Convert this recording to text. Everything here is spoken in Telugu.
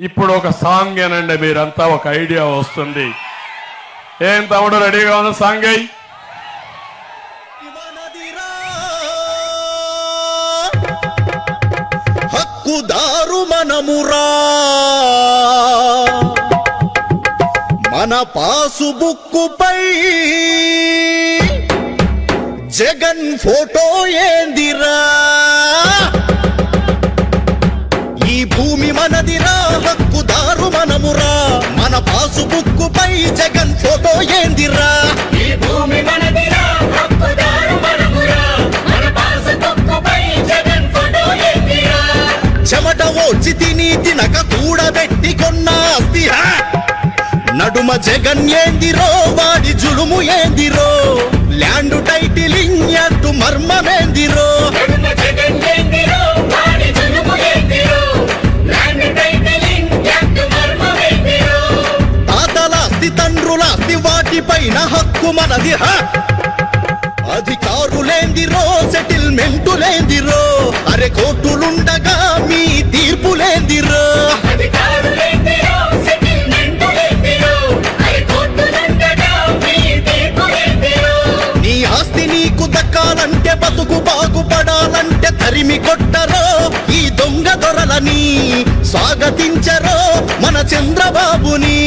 ఇప్పుడు ఒక సాంగ్ ఏనండి మీరంతా ఒక ఐడియా వస్తుంది. ఏం తమ్ముడు రెడీగా ఉన్న సాంగ్ అయ్యి? హక్కుదారు మనమురా. మన పాసు బుక్కుపై జగన్ ఫోటో ఏందిరా? మనదిరా హక్కుదారు మనమురా. మన పాసు బుక్కుపై జగన్ ఫోటో ఏందిరా? ఈ భూమి మనదిరా హక్కుదారు మనమురా. మన పాసుబుక్కుపై జగన్ ఫోటో ఎత్తిరా చెమట ఓచి తిని తినక కూడబెట్టి కొన్న ఆస్తి హా! నడుమ జగన్ ఏందిరో వాడి జులుము ఏందిరో. తండ్రులాస్తి వాటిపైన హక్కు మనది! అధికారులేందిరో సెటిల్మెంటులేందిరో అరే కోర్టులుండగా మీ తీర్పులేందిరో నీ ఆస్తి నీకు దక్కాలంటే బతుకు బాగుపడాలంటే తరిమి కొట్టరో. ఈ దొంగ దొరలని స్వాగతించరో మన చంద్రబాబుని.